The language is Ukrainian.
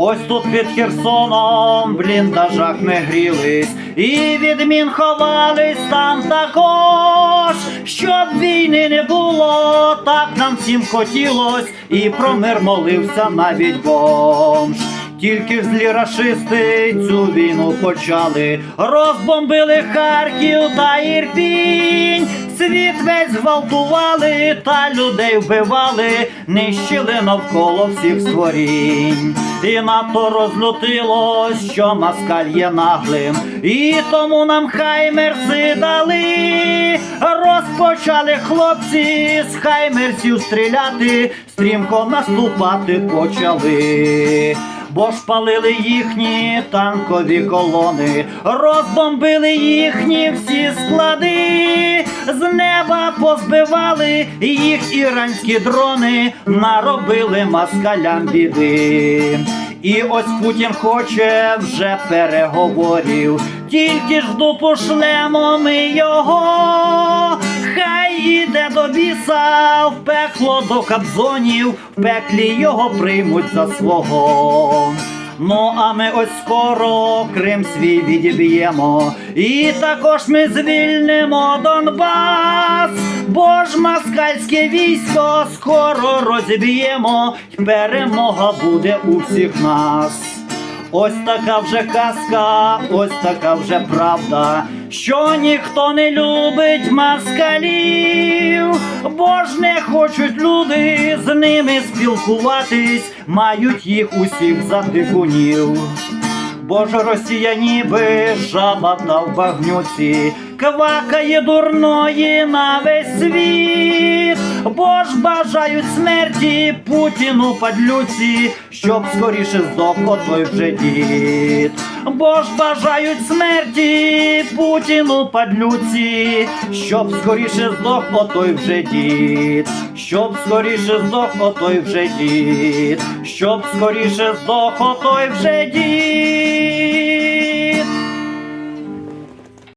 Ось тут під Херсоном в бліндажах ми грілись, і від мін ховались там також, щоб війни не було, так нам всім хотілось, і про мир молився навіть бомж. Тільки злі рашисти цю війну почали, розбомбили Харків та Ірпінь, світ весь зґвалтували та людей вбивали, нищили навколо всіх створінь. І надто розлютилось, що москаль є наглим, і тому нам хаймерси дали. Розпочали хлопці з хаймерсів стріляти, стрімко наступати почали. Бо ж палили їхні танкові колони, розбомбили їхні всі склади, з неба позбивали їх іранські дрони, наробили москалям біди. І ось Путін хоче вже переговорів, тільки ж дупу шлемо ми його. В пекло до кабзонів, в пеклі його приймуть за свого. Ну, а ми ось скоро Крим свій відіб'ємо, і також ми звільнимо Донбас, бо ж москальське військо скоро розіб'ємо, й перемога буде у всіх нас. Ось така вже казка, ось така вже правда, що ніхто не любить москалів, бо ж не хочуть люди з ними спілкуватись, мають їх усіх за дикунів. Бо Росія ніби жаба в багнюці, квакає дурної на весь світ, бо ж бажають смерті Путіну падлюці, щоб скоріше здох отой вже дід. Бо ж бажають смерті Путіну падлюці, щоб скоріше здох отой вже дід, щоб скоріше здох отой вже дід, щоб скоріше здох отой вже дід.